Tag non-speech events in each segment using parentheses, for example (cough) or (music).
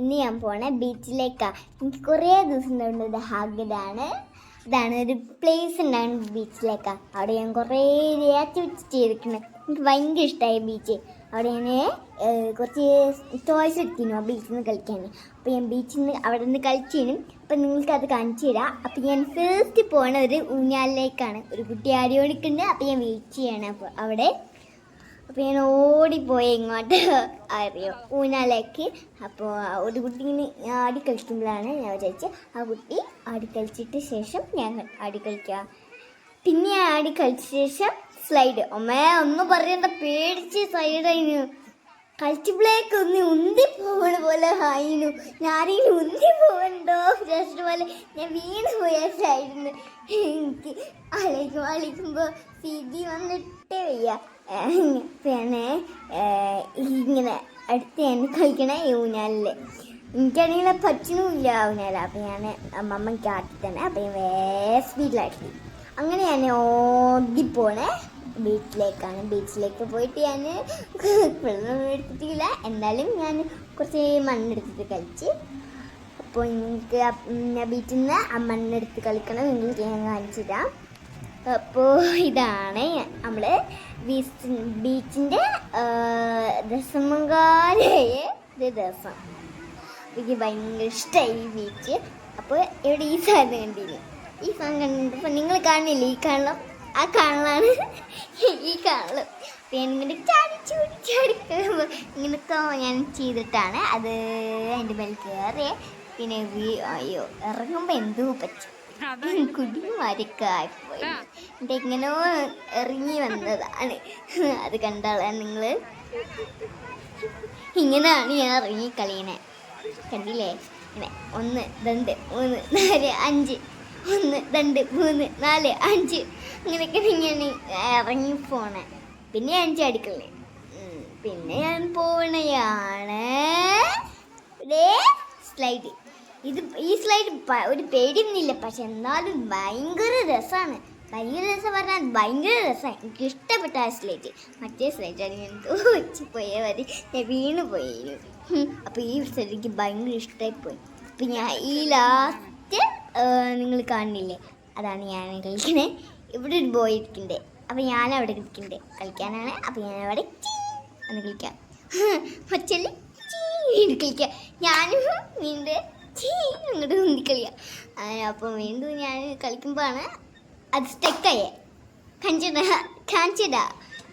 ഇന്ന് ഞാൻ പോണ ബീച്ചിലേക്കാ. എനിക്ക് കുറേ ദിവസം കൊണ്ട് ഇത് ഹാഗിലാണ് ഇതാണ് ഒരു പ്ലേസ് ഉണ്ടാണ് ബീച്ചിലേക്കാ. അവിടെ ഞാൻ കുറേ ആക്ടിവിറ്റി ചെയ്തിരിക്കുന്നത് എനിക്ക് ഭയങ്കര ഇഷ്ടമായി ബീച്ച് അവിടെ ഞാൻ കുറച്ച് ടോയ്സ് എടുത്തിരുന്നു ആ ബീച്ചിൽ നിന്ന് കളിക്കാൻ അപ്പോൾ ഞാൻ ബീച്ചിൽ നിന്ന് അവിടെ നിന്ന് കളിച്ചിരുന്നു. അപ്പം നിങ്ങൾക്ക് അത് കാണിച്ചു തരാം. അപ്പം ഞാൻ ഫസ്റ്റ് പോണ ഒരു ഊഞ്ഞാലിലേക്കാണ്. ഒരു കുട്ടി ആടി അപ്പം ഞാൻ വെയിറ്റ് ചെയ്യണം. അപ്പോൾ അവിടെ അപ്പോൾ ഞാൻ ഓടിപ്പോയി ഇങ്ങോട്ട് അറിയോ? ഊനാലേക്ക് അപ്പോൾ ഒരു കുട്ടി ഇങ്ങനെ ആടി കളിക്കുമ്പോഴാണ് ഞാൻ വിചാരിച്ച് ആ കുട്ടി ആടി കളിച്ചിട്ട് ശേഷം ഞാൻ ആടി കളിക്കാം. പിന്നെ ഞാൻ ആടി കളിച്ച ശേഷം സ്ലൈഡ് അമ്മേ ഒന്ന് പറയണ്ട പേടിച്ച് സൈഡായിരുന്നു കളിച്ചപ്പോഴേക്ക് ഒന്ന് ഉന്തി പോകണ പോലെ ആയിരുന്നു ഞാനിങ്ങനെ ഉന്തി പോകണ്ടോ ജസ്റ്റ് പോലെ ഞാൻ വീണ് പോയായിരുന്നു എനിക്ക് ആലോചിക്കും ആലോചിക്കുമ്പോൾ സ്ഥിതി വന്നിട്ടേ വയ്യ. പിന്നെ ഇങ്ങനെ അടുത്ത് ഞാൻ കളിക്കണ ഊഞ്ഞാലിൽ എനിക്കാണെങ്കിൽ പറ്റണമില്ല ഊഞ്ഞാല. അപ്പം ഞാൻ അമ്മമ്മയ്ക്ക് ആട്ടി തന്നെ അപ്പം ഞാൻ വേ സ്പീഡിലാട്ടി അങ്ങനെ ഞാൻ ഓടിപ്പോണേ ബീച്ചിലേക്കാണ് ബീച്ചിലേക്ക് പോയിട്ട് ഞാൻ വെള്ളം എടുത്തിട്ടില്ല. എന്നാലും ഞാൻ കുറച്ച് മണ്ണെടുത്തിട്ട് കളിച്ച്. അപ്പോൾ നിങ്ങൾക്ക് ഞാൻ ബീച്ചിൽ നിന്ന് ആ മണ്ണെടുത്ത് കളിക്കണം. നിങ്ങൾക്ക് ഞാൻ കാണിച്ചു തരാം. അപ്പോൾ ഇതാണ് നമ്മൾ ബീച്ച് ബീച്ചിന്റെ ദശമങ്കാലയെ ദിവസം. എനിക്ക് ഭയങ്കര ഇഷ്ടമായി ബീച്ച് അപ്പോൾ ഇവിടെ ഈ സാധനം കണ്ടിരുന്നു ഈ സാധനം കണ്ടപ്പോൾ നിങ്ങൾ കാണില്ലേ ഈ കാണണം. ആ കാണലാണ് ഈ കാണലും പിന്നെ ഇങ്ങനെ ചാടി ചൂടി ചാടി കയറുമ്പോൾ ഇങ്ങനത്തെ ഞാൻ ചെയ്തിട്ടാണ് അത് എന്റെ മേൽ കയറി പിന്നെ അയ്യോ ഇറങ്ങുമ്പോൾ എന്തോ പറ്റും. കുടി മരക്കായിപ്പോയി എന്റെ എങ്ങനെയോ ഇറങ്ങി വന്നതാണ്. അത് കണ്ടാളാണ് നിങ്ങൾ ഇങ്ങനെയാണ് ഞാൻ ഇറങ്ങി കളിയണേ കണ്ടില്ലേ? ഇങ്ങനെ ഒന്ന് രണ്ട് മൂന്ന് നാല് അഞ്ച്. ഒന്ന് രണ്ട് മൂന്ന് നാല് അഞ്ച്. അങ്ങനെയൊക്കെ ഞാൻ ഇറങ്ങി പോണേ. പിന്നെ അഞ്ച് അടിക്കല്ലേ പിന്നെ ഞാൻ പോണയാണ്. സ്ലൈഡ് ഇത് ഈ സ്ലൈഡ് ഒരു പേടിയൊന്നുമില്ല. പക്ഷെ എന്നാലും ഭയങ്കര രസമാണ്. ഭയങ്കര രസം പറഞ്ഞാൽ ഭയങ്കര രസമാണ്. എനിക്ക് ഇഷ്ടപ്പെട്ട ആ സ്ലൈഡ് മറ്റേ സ്ലൈഡ് ഞാൻ തോച്ച് പോയ മതി ഞാൻ വീണ് പോയി അപ്പോൾ ഈ സ്ലൈഡ് എനിക്ക് ഭയങ്കര ഇഷ്ടമായി പോയി. അപ്പം ഞാൻ ഈ ലാസ്റ്റ് നിങ്ങൾ കാണുന്നില്ലേ? അതാണ് ഞാൻ കളിക്കണേ. ഇവിടെ ഒരു ബോയ് ഇരിക്കണ്ടേ അപ്പം ഞാൻ അവിടെ ഇരിക്കണ്ടേ കളിക്കാനാണ്. അപ്പം ഞാൻ അവിടെ എന്ന് കളിക്കാം. വീണ്ടും കളിക്കാം. ഞാനും വീണ്ടും അങ്ങോട്ട് നീന്തി കളിക്കാം അപ്പം വീണ്ടും ഞാൻ കളിക്കുമ്പോഴാണ് അത് സ്റ്റെക്കായേ കഞ്ചിട കാഞ്ചിട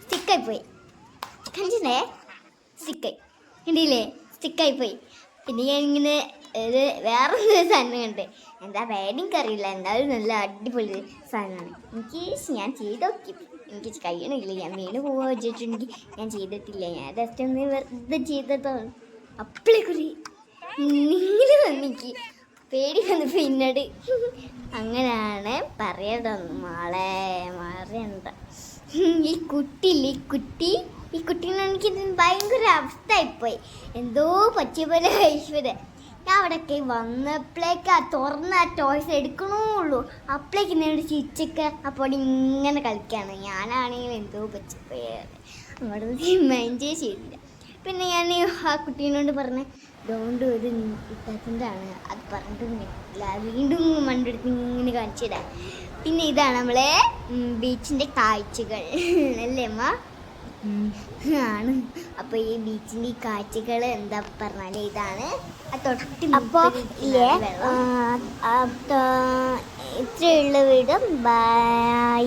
സ്റ്റിക്കായി പോയി. കഞ്ചിടേ സ്റ്റിക്കായി കണ്ടില്ലേ? സ്റ്റിക്കായി പോയി. പിന്നെ വേറെ ഒരു സാധനം ഉണ്ട് എന്താ പേടിയും അറിയില്ല എന്തായാലും നല്ല അടിപൊളി സാധനമാണ്. എനിക്ക് ഞാൻ ചെയ്ത് നോക്കി. എനിക്ക് കഴിയണില്ല. ഞാൻ വീണ് പോവാ വെച്ചിട്ടുണ്ടെങ്കിൽ ഞാൻ ചെയ്തിട്ടില്ല. ഞാൻ ജസ്റ്റ് ഒന്ന് വെറുതെ ചെയ്തതാണ് അപ്പളെ കുറി നിങ്ങൾ വന്നിക്ക്. പേടി വന്ന് പിന്നീട്. അങ്ങനെയാണ് പറയണം മാളെ മാറേണ്ട ഈ കുട്ടിയില്ലേ ഈ കുട്ടി ഈ കുട്ടീനെ എനിക്ക് ഭയങ്കര അവസ്ഥയായിപ്പോയി. എന്തോ പറ്റിയ പോലെ കഴിച്ചത് ഞാൻ അവിടെയൊക്കെ വന്നപ്പോഴേക്ക് ആ തുറന്ന ആ ടോയ്സ് എടുക്കണുള്ളൂ. അപ്പോഴേക്ക് എന്നോട് ചിരിച്ചൊക്കെ അപ്പോൾ ഇങ്ങനെ കളിക്കുകയാണ് ഞാനാണെങ്കിൽ എന്തോ പറ്റിപ്പോയത് അവിടെ മൈൻഡേ ചെയ്തില്ല. പിന്നെ ഞാൻ ആ കുട്ടീനോട് പറഞ്ഞ് ഡോണ്ട് ഇത്താത്തിന്റെ ആണ് അത് പറഞ്ഞിട്ട് വീണ്ടും മണ്ടെടുത്ത് ഇങ്ങനെ കാണിച്ചു തരാം. പിന്നെ ഇതാണ് നമ്മളെ ബീച്ചിന്റെ കാഴ്ചകൾ. (laughs) അല്ലേ അമ്മ? (laughs) ആണ്. അപ്പൊ ഈ ബീച്ചിന്റെ ഈ കാറ്റുകൾ എന്താ പറഞ്ഞാൽ ഇതാണ്. അപ്പൊ ഇല്ലേ? ഇത്രയുള്ള വീടും. ബൈ